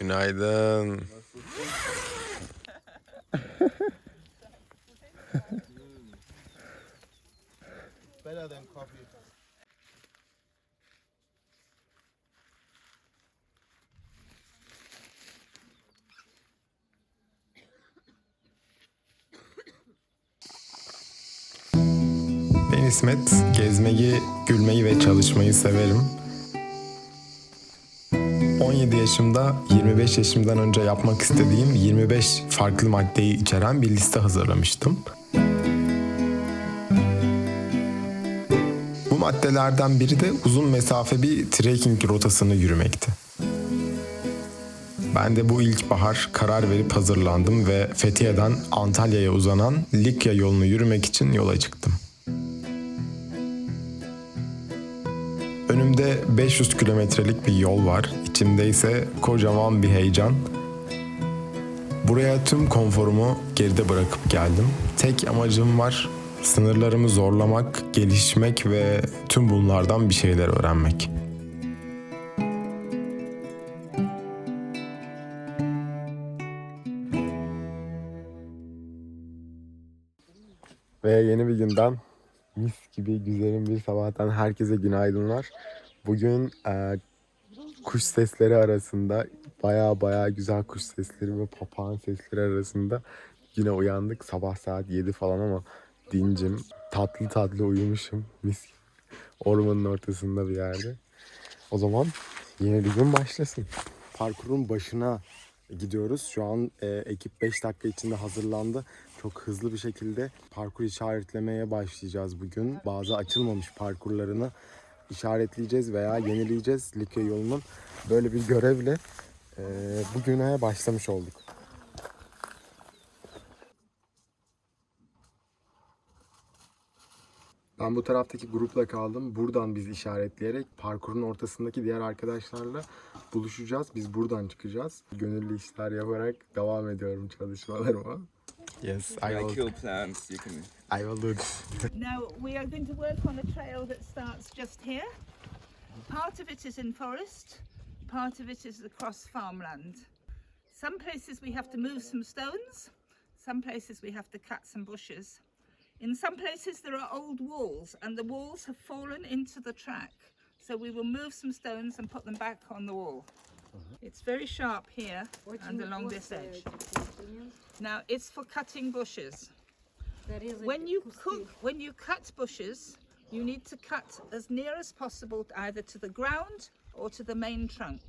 Günaydın. Ben İsmet. Gezmeyi, gülmeyi ve çalışmayı severim. 17 yaşımda 25 yaşımdan önce yapmak istediğim 25 farklı maddeyi içeren bir liste hazırlamıştım. Bu maddelerden biri de uzun mesafe bir trekking rotasını yürümekti. Ben de bu ilkbahar karar verip hazırlandım ve Fethiye'den Antalya'ya uzanan Likya yolunu yürümek için yola çıktım. Önümde 500 kilometrelik bir yol var. İçimde ise kocaman bir heyecan. Buraya tüm konforumu geride bırakıp geldim. Tek amacım var. Sınırlarımı zorlamak, gelişmek ve tüm bunlardan bir şeyler öğrenmek. Ve yeni bir günden mis gibi güzelim bir sabahtan herkese günaydınlar. Bugün e, kuş sesleri arasında baya baya güzel kuş sesleri ve papağan sesleri arasında yine uyandık. Sabah saat 7 falan ama dincim. Tatlı tatlı uyumuşum. Mis. Ormanın ortasında bir yerde. O zaman yeni bir gün başlasın. Parkurun başına gidiyoruz. Şu an e, ekip 5 dakika içinde hazırlandı. Çok hızlı bir şekilde parkur işaretlemeye başlayacağız bugün. Bazı açılmamış parkurlarını işaretleyeceğiz veya yenileyeceğiz Likya yolunun. Böyle bir görevle e, bugüne başlamış olduk. Ben bu taraftaki grupla kaldım. Buradan biz işaretleyerek parkurun ortasındaki diğer arkadaşlarla buluşacağız. Biz buradan çıkacağız. Gönüllü işler yaparak devam ediyorum çalışmalarıma. Yes, I like will, your plans, you can. I will do Now we are going to work on a trail that starts just here. Part of it is in forest, part of it is across farmland. Some places we have to move some stones, some places we have to cut some bushes. In some places there are old walls and the walls have fallen into the track. So we will move some stones and put them back on the wall. It's very sharp here and along this edge. Now it's for cutting bushes. When you cook, when you cut bushes, you need to cut as near as possible either to the ground or to the main trunk.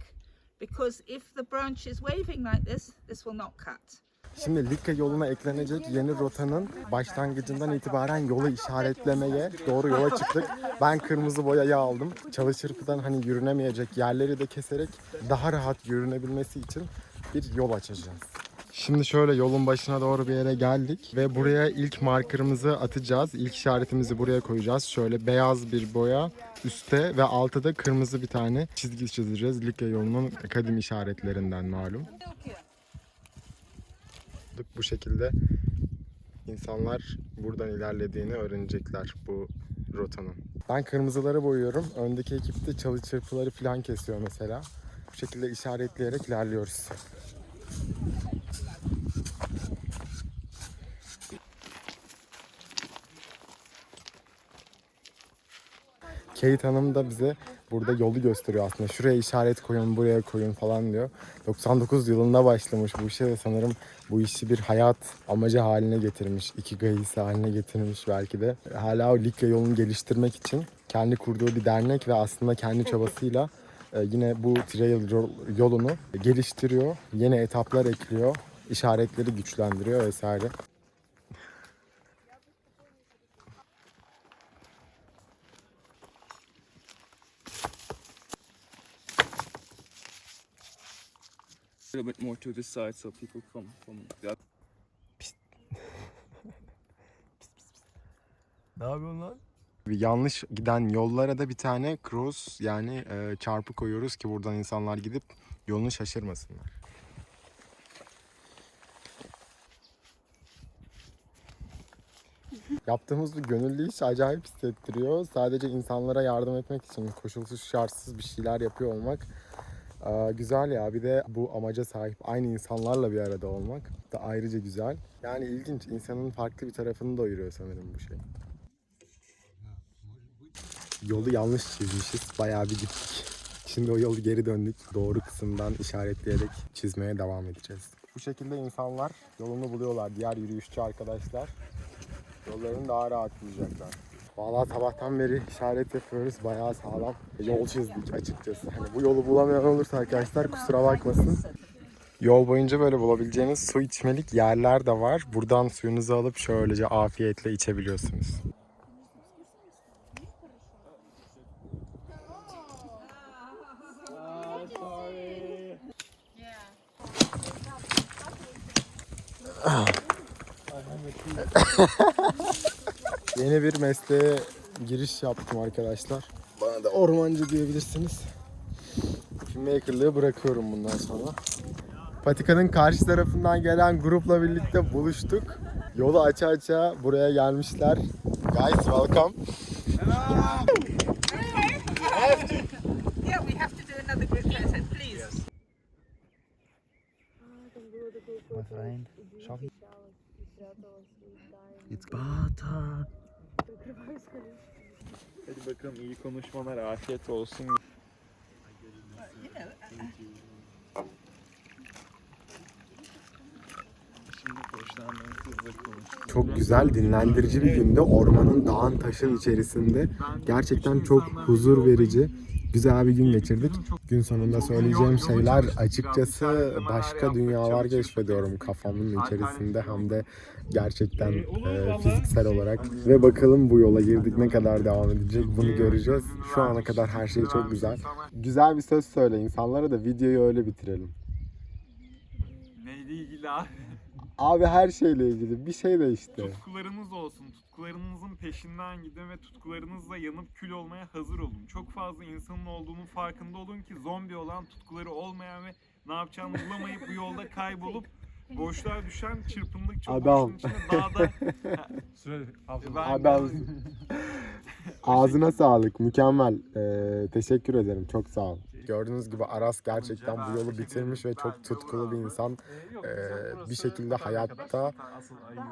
Because if the branch is waving like this, this will not cut. Şimdi Likya yoluna eklenecek yeni rotanın başlangıcından itibaren yolu işaretlemeye doğru yola çıktık. Ben kırmızı boyayı aldım. Çalı çırpıdan hani yürünemeyecek yerleri de keserek daha rahat yürünebilmesi için bir yol açacağız. Şimdi şöyle yolun başına doğru bir yere geldik ve buraya ilk markerımızı atacağız. İlk işaretimizi buraya koyacağız. Şöyle beyaz bir boya üstte ve altta da kırmızı bir tane çizgi çizeceğiz. Likya yolunun kadim işaretlerinden malum bu şekilde insanlar buradan ilerlediğini öğrenecekler bu rotanın. Ben kırmızıları boyuyorum. Öndeki ekip de çalı çırpıları falan kesiyor mesela. Bu şekilde işaretleyerek ilerliyoruz. Kate Hanım da bize burada yolu gösteriyor aslında. Şuraya işaret koyun, buraya koyun falan diyor. 99 yılında başlamış bu işe ve sanırım bu işi bir hayat amacı haline getirmiş. iki gayesi haline getirmiş belki de. Hala o Likya yolunu geliştirmek için kendi kurduğu bir dernek ve aslında kendi çabasıyla e, yine bu trail yol- yolunu geliştiriyor. Yeni etaplar ekliyor. işaretleri güçlendiriyor vesaire. Little bit more to the side so people come from the other. Ne yapıyorsun lan? Yanlış giden yollara da bir tane cross yani e, çarpı koyuyoruz ki buradan insanlar gidip yolunu şaşırmasınlar. Yaptığımız bu gönüllü iş acayip hissettiriyor. Sadece insanlara yardım etmek için koşulsuz şartsız bir şeyler yapıyor olmak Güzel ya bir de bu amaca sahip aynı insanlarla bir arada olmak da ayrıca güzel. Yani ilginç insanın farklı bir tarafını doyuruyor sanırım bu şey. Yolu yanlış çizmişiz. Bayağı bir gittik. Şimdi o yolu geri döndük. Doğru kısımdan işaretleyerek çizmeye devam edeceğiz. Bu şekilde insanlar yolunu buluyorlar. Diğer yürüyüşçü arkadaşlar yollarını daha rahat bulacaklar. Vallahi sabahtan beri işaret yapıyoruz. Bayağı sağlam yol çizdik açıkçası. Hani bu yolu bulamayan olursa arkadaşlar kusura bakmasın. Yol boyunca böyle bulabileceğiniz su içmelik yerler de var. Buradan suyunuzu alıp şöylece afiyetle içebiliyorsunuz. Yeni bir mesleğe giriş yaptım arkadaşlar. Bana da ormancı diyebilirsiniz. Filmmakerlığı bırakıyorum bundan sonra. Patikanın karşı tarafından gelen grupla birlikte buluştuk. Yolu aça aça buraya gelmişler. Guys welcome. Yeah, we have to do another group photo, please. My friend, shopping. It's Bata. Hadi bakalım iyi konuşmalar, afiyet olsun. Çok güzel, dinlendirici bir günde ormanın dağın taşın içerisinde. Gerçekten çok huzur verici, güzel bir gün geçirdik. Gün sonunda söyleyeceğim şeyler açıkçası başka dünyalar keşfediyorum kafamın içerisinde hem de gerçekten e, fiziksel olarak. Ve bakalım bu yola girdik ne kadar devam edecek bunu göreceğiz. Şu ana kadar her şey çok güzel. Güzel bir söz söyle insanlara da videoyu öyle bitirelim. Neyle ilgili abi? Abi her şeyle ilgili bir şey de işte. Tutkularınız olsun. Tutkularınızın peşinden gidin ve tutkularınızla yanıp kül olmaya hazır olun. Çok fazla insanın olduğunun farkında olun ki zombi olan, tutkuları olmayan ve ne yapacağını bulamayıp bu yolda kaybolup boşluğa düşen çırpındıkça o Adam. boşluğun içinde dağda... Ben- Adam. Ağzına sağlık. Mükemmel. Ee, teşekkür ederim. Çok sağ ol. Gördüğünüz gibi Aras gerçekten bu yolu bitirmiş ve çok tutkulu bir insan. Ee, bir şekilde hayatta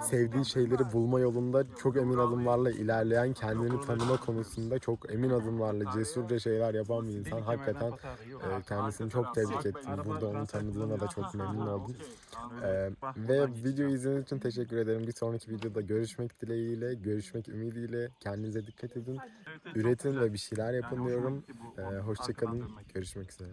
sevdiği şeyleri bulma yolunda çok emin adımlarla ilerleyen, kendini tanıma konusunda çok emin adımlarla cesurca şeyler yapan bir insan. Hakikaten e, kendisini çok tebrik ettim. Burada onu tanıdığıma da çok memnun oldum. Ee, ve videoyu izlediğiniz için teşekkür ederim. Bir sonraki videoda görüşmek dileğiyle, görüşmek ümidiyle. Kendinize dikkat edin. Üretin ve bir şeyler yapın diyorum. Ee, Hoşçakalın. Görüşmek üzere.